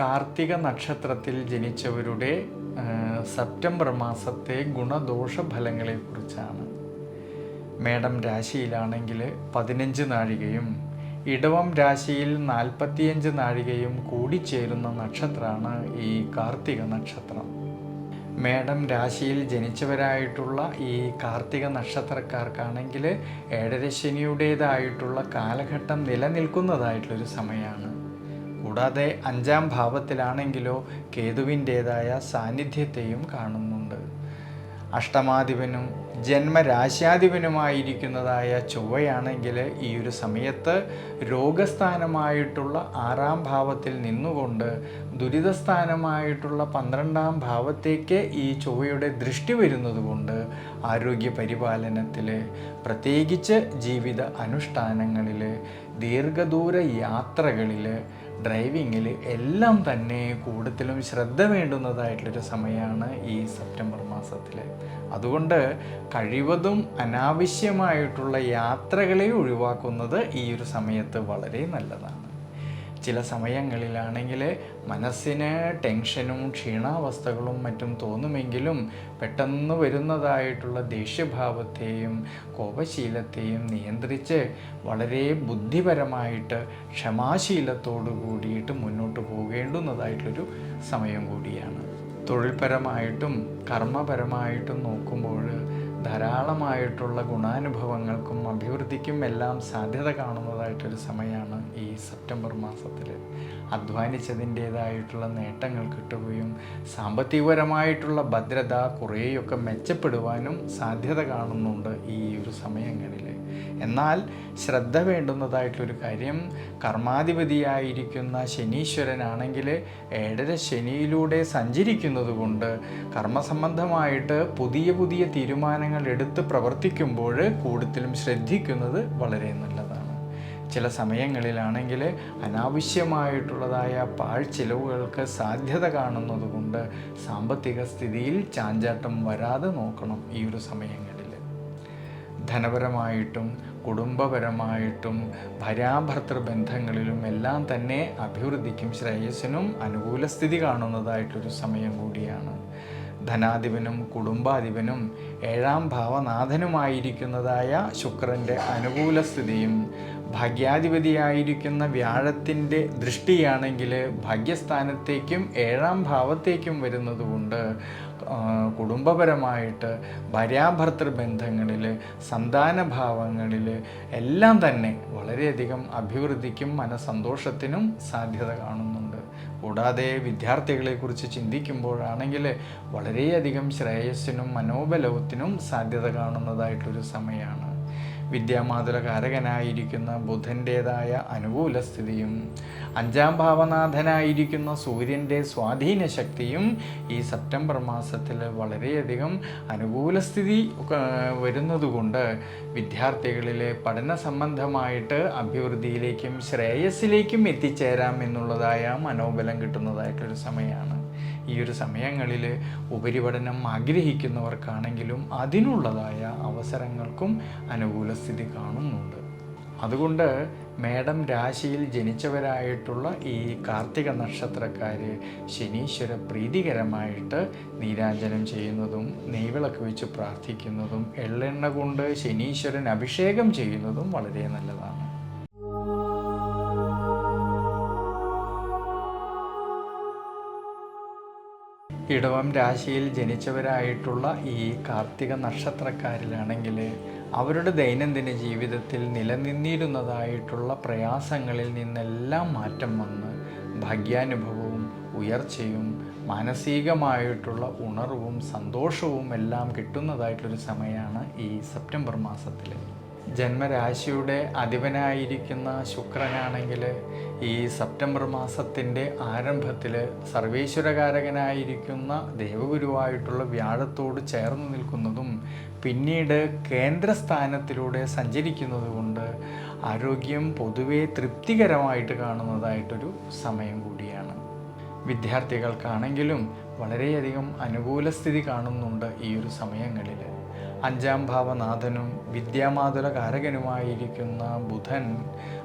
കാർത്തിക നക്ഷത്രത്തിൽ ജനിച്ചവരുടെ സെപ്റ്റംബർ മാസത്തെ ഗുണദോഷ ഫലങ്ങളെക്കുറിച്ചാണ് മേടം രാശിയിലാണെങ്കിൽ പതിനഞ്ച് നാഴികയും ഇടവം രാശിയിൽ നാൽപ്പത്തിയഞ്ച് നാഴികയും കൂടിച്ചേരുന്ന നക്ഷത്രമാണ് ഈ കാർത്തിക നക്ഷത്രം. മേടം രാശിയിൽ ജനിച്ചവരായിട്ടുള്ള ഈ കാർത്തിക നക്ഷത്രക്കാർക്കാണെങ്കിൽ ഏഴരശനിയുടേതായിട്ടുള്ള കാലഘട്ടം നിലനിൽക്കുന്നതായിട്ടുള്ളൊരു സമയമാണ്. കൂടാതെ അഞ്ചാം ഭാവത്തിലാണെങ്കിലോ കേതുവിന്റേതായ സാന്നിധ്യത്തെയും കാണുന്നുണ്ട്. അഷ്ടമാധിപനും ജന്മരാശ്യാധിപനുമായിരിക്കുന്നതായ ചൊവ്വയാണെങ്കിൽ ഈ ഒരു സമയത്ത് രോഗസ്ഥാനമായിട്ടുള്ള ആറാം ഭാവത്തിൽ നിന്നുകൊണ്ട് ദുരിതസ്ഥാനമായിട്ടുള്ള പന്ത്രണ്ടാം ഭാവത്തേക്ക് ഈ ചൊവ്വയുടെ ദൃഷ്ടി വരുന്നതുകൊണ്ട് ആരോഗ്യ പരിപാലനത്തിൽ പ്രത്യേകിച്ച് ജീവിത അനുഷ്ഠാനങ്ങളിൽ ദീർഘദൂര യാത്രകളിൽ ഡ്രൈവിങ്ങിൽ എല്ലാം തന്നെ കൂടുതലും ശ്രദ്ധ വേണ്ടുന്നതായിട്ടുള്ളൊരു സമയമാണ് ഈ സെപ്റ്റംബർ മാസത്തിൽ അതുകൊണ്ട് കഴിവതും അനാവശ്യമായിട്ടുള്ള യാത്രകളെ ഒഴിവാക്കുന്നത് ഈ ഒരു സമയത്ത് വളരെ നല്ലതാണ്. ചില സമയങ്ങളിലാണെങ്കിൽ മനസ്സിന് ടെൻഷനും ക്ഷീണാവസ്ഥകളും മറ്റും തോന്നുമെങ്കിലും പെട്ടെന്ന് വരുന്നതായിട്ടുള്ള ദേഷ്യഭാവത്തെയും കോപശീലത്തെയും നിയന്ത്രിച്ച് വളരെ ബുദ്ധിപരമായിട്ട് ക്ഷമാശീലത്തോടു കൂടിയിട്ട് മുന്നോട്ട് പോകേണ്ടുന്നതായിട്ടൊരു സമയം കൂടിയാണ്. തൊഴിൽപരമായിട്ടും കർമ്മപരമായിട്ടും നോക്കുമ്പോൾ ധാരാളമായിട്ടുള്ള ഗുണാനുഭവങ്ങൾക്കും അഭിവൃദ്ധിക്കും എല്ലാം സാധ്യത കാണുന്നതായിട്ടൊരു സമയമാണ് ഈ സെപ്റ്റംബർ മാസത്തിൽ അധ്വാനിച്ചതിന്റേതായിട്ടുള്ള നേട്ടങ്ങൾ കിട്ടുകയും സാമ്പത്തികപരമായിട്ടുള്ള ഭദ്രത കുറേയൊക്കെ മെച്ചപ്പെടുവാനും സാധ്യത കാണുന്നുണ്ട് ഈ ഒരു സമയങ്ങളിൽ എന്നാൽ ശ്രദ്ധ വേണ്ടുന്നതായിട്ടൊരു കാര്യം കർമാധിപതിയായിരിക്കുന്ന ശനീശ്വരനാണെങ്കിൽ ഏഴര ശനിയിലൂടെ സഞ്ചരിക്കുന്നത് കൊണ്ട് കർമ്മസംബന്ധമായിട്ട് പുതിയ പുതിയ തീരുമാനങ്ങൾ എടുത്ത് പ്രവർത്തിക്കുമ്പോൾ കൂടുതലും ശ്രദ്ധിക്കുന്നത് വളരെ നല്ലതാണ്. ചില സമയങ്ങളിലാണെങ്കിൽ അനാവശ്യമായിട്ടുള്ളതായ പാഴ്ചെലവുകൾക്ക് സാധ്യത കാണുന്നതുകൊണ്ട് സാമ്പത്തിക സ്ഥിതിയിൽ ചാഞ്ചാട്ടം വരാതെ നോക്കണം ഈ ഒരു സമയങ്ങളിൽ. ധനപരമായിട്ടും കുടുംബപരമായിട്ടും ഭരാഭർത്തൃ ബന്ധങ്ങളിലും എല്ലാം തന്നെ അഭിവൃദ്ധിക്കും ശ്രേയസ്സിനും അനുകൂല സ്ഥിതി കാണുന്നതായിട്ടൊരു സമയം കൂടിയാണ്. ധനാധിപനും കുടുംബാധിപനും ഏഴാം ഭാവനാഥനുമായിരിക്കുന്നതായ ശുക്രന്റെ അനുകൂല സ്ഥിതിയും ഭാഗ്യാധിപതിയായിരിക്കുന്ന വ്യാഴത്തിന്റെ ദൃഷ്ടിയാണെങ്കിൽ ഭാഗ്യസ്ഥാനത്തേക്കും ഏഴാം ഭാവത്തേക്കും വരുന്നതുകൊണ്ട് കുടുംബപരമായിട്ട് ഭാര്യാഭർത്തൃ ബന്ധങ്ങളിൽ സന്താനഭാവങ്ങളിൽ എല്ലാം തന്നെ വളരെയധികം അഭിവൃദ്ധിക്കും മനസന്തോഷത്തിനും സാധ്യത കാണുന്നുണ്ട്. കൂടാതെ വിദ്യാർത്ഥികളെക്കുറിച്ച് ചിന്തിക്കുമ്പോഴാണെങ്കിൽ വളരെയധികം ശ്രേയസ്സിനും മനോബലവത്തിനും സാധ്യത കാണുന്നതായിട്ടൊരു സമയമാണ് വിദ്യാമാതുലകാരകനായിരിക്കുന്ന ബുധന്റേതായ അനുകൂല സ്ഥിതിയും അഞ്ചാം ഭാവനാഥനായിരിക്കുന്ന സൂര്യന്റെ സ്വാധീന ശക്തിയും ഈ സെപ്റ്റംബർ മാസത്തിൽ വളരെയധികം അനുകൂല സ്ഥിതി വരുന്നതുകൊണ്ട് വിദ്യാർത്ഥികളിലെ പഠന സംബന്ധമായിട്ട് അഭിവൃദ്ധിയിലേക്കും ശ്രേയസ്സിലേക്കും എത്തിച്ചേരാം എന്നുള്ളതായ മനോബലം കിട്ടുന്നതായിട്ടൊരു സമയമാണ്. ഈ ഒരു സമയങ്ങളിൽ ഉപരിപഠനം ആഗ്രഹിക്കുന്നവർക്കാണെങ്കിലും അതിനുള്ളതായ അവസരങ്ങൾക്കും അനുകൂല സ്ഥിതി കാണുന്നുണ്ട്. അതുകൊണ്ട് മേടം രാശിയിൽ ജനിച്ചവരായിട്ടുള്ള ഈ കാർത്തിക നക്ഷത്രക്കാർ ശനീശ്വര പ്രീതികരമായിട്ട് നീരാഞ്ജനം ചെയ്യുന്നതും നെയ്വിളക്ക് വെച്ച് പ്രാർത്ഥിക്കുന്നതും എള്ളെണ്ണ കൊണ്ട് ശനീശ്വരൻ അഭിഷേകം ചെയ്യുന്നതും വളരെ നല്ലതാണ്. ഇടവം രാശിയിൽ ജനിച്ചവരായിട്ടുള്ള ഈ കാർത്തിക നക്ഷത്രക്കാരിലാണെങ്കിൽ അവരുടെ ദൈനംദിന ജീവിതത്തിൽ നിലനിന്നിരുന്നതായിട്ടുള്ള പ്രയാസങ്ങളിൽ നിന്നെല്ലാം മാറ്റം വന്ന് ഭാഗ്യാനുഭവവും ഉയർച്ചയും മാനസികമായിട്ടുള്ള ഉണർവും സന്തോഷവും എല്ലാം കിട്ടുന്നതായിട്ടൊരു സമയമാണ് ഈ സെപ്റ്റംബർ മാസത്തിൽ ജന്മരാശിയുടെ അധിപനായിരിക്കുന്ന ശുക്രനാണെങ്കിൽ ഈ സെപ്റ്റംബർ മാസത്തിന്റെ ആരംഭത്തിൽ സർവേശ്വരകാരകനായിരിക്കുന്ന ദേവഗുരുവായിട്ടുള്ള വ്യാഴത്തോട് ചേർന്ന് നിൽക്കുന്നതും പിന്നീട് കേന്ദ്രസ്ഥാനത്തിലൂടെ സഞ്ചരിക്കുന്നതുകൊണ്ട് ആരോഗ്യം പൊതുവെ തൃപ്തികരമായിട്ട് കാണുന്നതായിട്ടൊരു സമയം കൂടിയാണ്. വിദ്യാർത്ഥികൾക്കാണെങ്കിലും വളരെയധികം അനുകൂല സ്ഥിതി കാണുന്നുണ്ട് ഈ ഒരു സമയങ്ങളിൽ. അഞ്ചാം ഭാവനാഥനും വിദ്യാമാതുര കാരകനുമായിരിക്കുന്ന ബുധൻ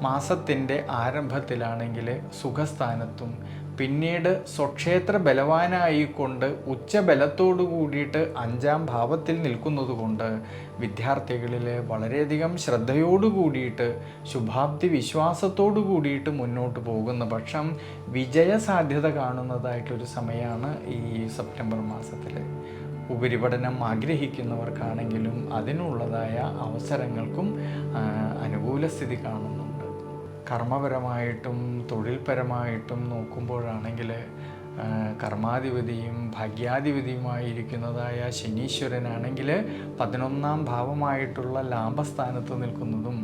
മാസത്തിന്റെ ആരംഭത്തിലാണെങ്കിൽ സുഖസ്ഥാനത്തും പിന്നീട് സ്വക്ഷേത്ര ബലവാനായിക്കൊണ്ട് ഉച്ചബലത്തോടു കൂടിയിട്ട് അഞ്ചാം ഭാവത്തിൽ നിൽക്കുന്നതുകൊണ്ട് വിദ്യാർത്ഥികളിൽ വളരെയധികം ശ്രദ്ധയോടു കൂടിയിട്ട് ശുഭാപ്തി വിശ്വാസത്തോടു കൂടിയിട്ട് മുന്നോട്ട് പോകുന്ന പക്ഷം വിജയസാധ്യത കാണുന്നതായിട്ടൊരു സമയമാണ് ഈ സെപ്റ്റംബർ മാസത്തിൽ. ഉപരിപഠനം ആഗ്രഹിക്കുന്നവർക്കാണെങ്കിലും അതിനുള്ളതായ അവസരങ്ങൾക്കും അനുകൂല സ്ഥിതി കാണുന്നുണ്ട്. കർമ്മപരമായിട്ടും തൊഴിൽപരമായിട്ടും നോക്കുമ്പോഴാണെങ്കിൽ കർമാധിപതിയും ഭാഗ്യാധിപതിയുമായിരിക്കുന്നതായ ശനീശ്വരനാണെങ്കിൽ പതിനൊന്നാം ഭാവമായിട്ടുള്ള ലാഭസ്ഥാനത്ത് നിൽക്കുന്നതും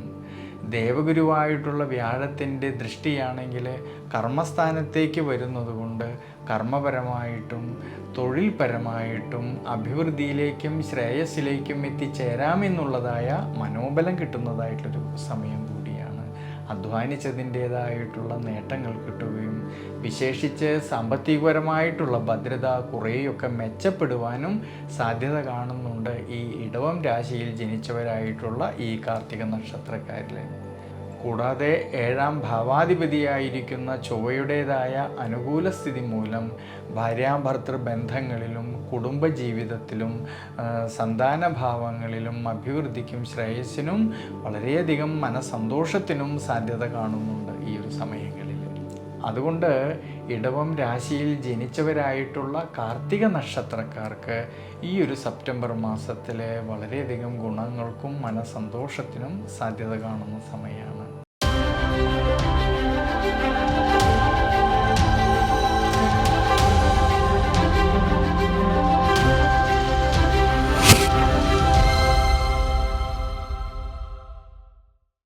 ദേവഗുരുവായിട്ടുള്ള വ്യാഴത്തിന്റെ ദൃഷ്ടിയാണെങ്കിൽ കർമ്മസ്ഥാനത്തേക്ക് വരുന്നത് കൊണ്ട് കർമ്മപരമായിട്ടും തൊഴിൽപരമായിട്ടും അഭിവൃദ്ധിയിലേക്കും ശ്രേയസ്സിലേക്കും എത്തിച്ചേരാമെന്നുള്ളതായ മനോബലം കിട്ടുന്നതായിട്ടൊരു സമയം കൂടിയാണ്. അധ്വാനിച്ചതിന്റേതായിട്ടുള്ള നേട്ടങ്ങൾ കിട്ടുകയും വിശേഷിച്ച് സാമ്പത്തികപരമായിട്ടുള്ള ഭദ്രത കുറേയൊക്കെ മെച്ചപ്പെടുവാനും സാധ്യത കാണുന്നുണ്ട്. ഈ ഇടവം രാശിയിൽ ജനിച്ചവരായിട്ടുള്ള ഈ കാർത്തിക നക്ഷത്രക്കാരിൽ കൂടാതെ ഏഴാം ഭാവാധിപതിയായിരിക്കുന്ന ചൊവ്വയുടേതായ അനുകൂല സ്ഥിതി മൂലം ഭാര്യാഭർത്തൃ ബന്ധങ്ങളിലും കുടുംബജീവിതത്തിലും സന്താന സന്താനഭാവങ്ങളിലും അഭിവൃദ്ധിക്കും ശ്രേയസ്സിനും വളരെയധികം മനസന്തോഷത്തിനും സാധ്യത കാണുന്നുണ്ട് ഈ ഒരു സമയങ്ങളിൽ. അതുകൊണ്ട് ഇടവം രാശിയിൽ ജനിച്ചവരായിട്ടുള്ള കാർത്തിക നക്ഷത്രക്കാർക്ക് ഈ ഒരു സെപ്റ്റംബർ മാസത്തിലെ വളരെയധികം ഗുണങ്ങൾക്കും മനസന്തോഷത്തിനും സാധ്യത കാണുന്ന സമയമാണ്.